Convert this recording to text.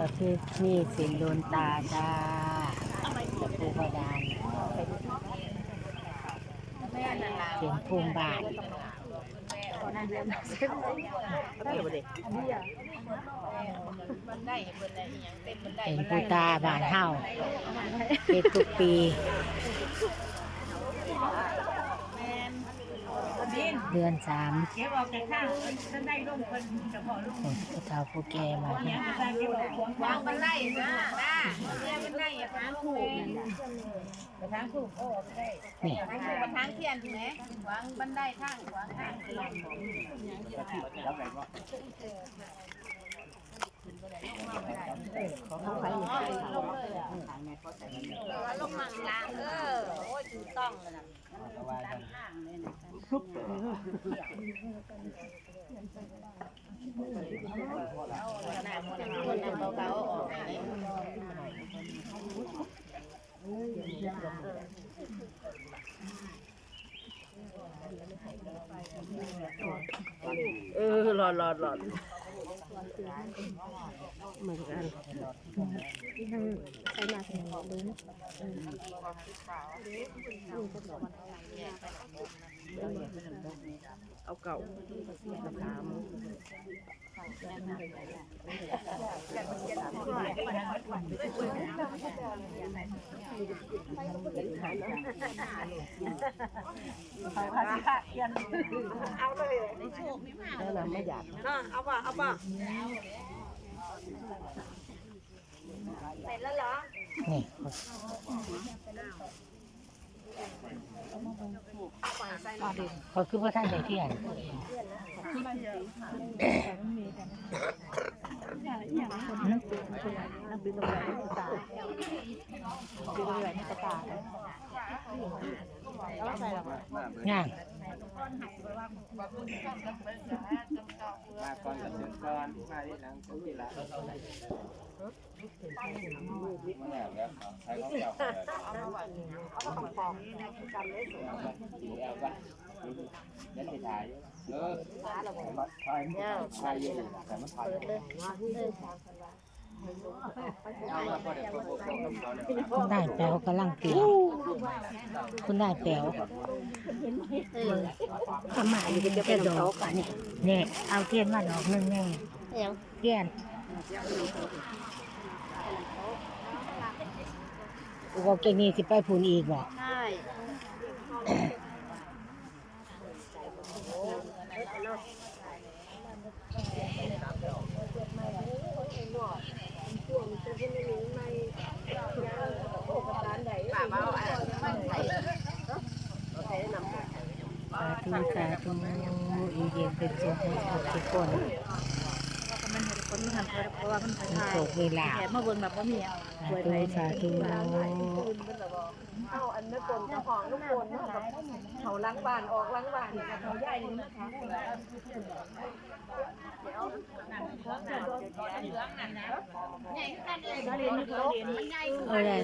ก็คือนี่สินโดนตาจ้าปูบาดานเสียงภูมิบาทเป็นปูตาบานเฮาเป็นทุกปี เดือนสามเก็บออกจากข้างท่านได้ร่มคนกับพ่อลูกผู้เฒ่าผู้แก่มาเนี่ยตาเก็บออกวางบันไดนะนะเนี่ยบันไดอย่าทางถูกไปทางถูกโอ้ได้นี่ทางถูกกับทางเทียนถูกไหมวางบันไดทางวางทางลงมังลางเออโอ้ยถูกต้องเลยนะ ขนาดคนคนนั้นเบาๆออกเลยเออหลอดหลอดหลอดเหมือนกัน เอาเก่าสามแล้วเราไม่อยากเอาป่ะเอาป่ะ นี่เขาคือว่าท่านใดที่ยนนั่งปีนตรงไหนนี่ตาปีนตรงไหนนี่ตาแล้วใส่หรองานมาก่อนกับถึงก่อนมาที่หลังก่าเลยเอาของปองกันเลยสูงเอาไปยันไปถ่ายเออถ่ายถ่ายอยู่แต่มันถ่ายเลยเอาละ พอเดี๋ยวพวกพวกเราเนี่ยคุณนายแป๋วกำลังเตียงคุณนายแป๋วขมาอยู่เป็นจะดอกอันนี้เนี่ยเอาเทียนมาดอกหนึงแน่เทียน บอกเก่งนี่สิไปพูนอีกบ่ใช่สาธุสาธุอีเย็นเป็นสุขของทุกคน มันเห็นคนมันหันเพราะว่ามันมีโศกมีลาแถมมาเบิ่งแบบว่ามีสาธุสาธุ เอาอันนั้นคนเจ้าของลูกคนเนาะเขาล้างบ้านออกล้างบ้านเขาใหญ่นี่นะคะเออได้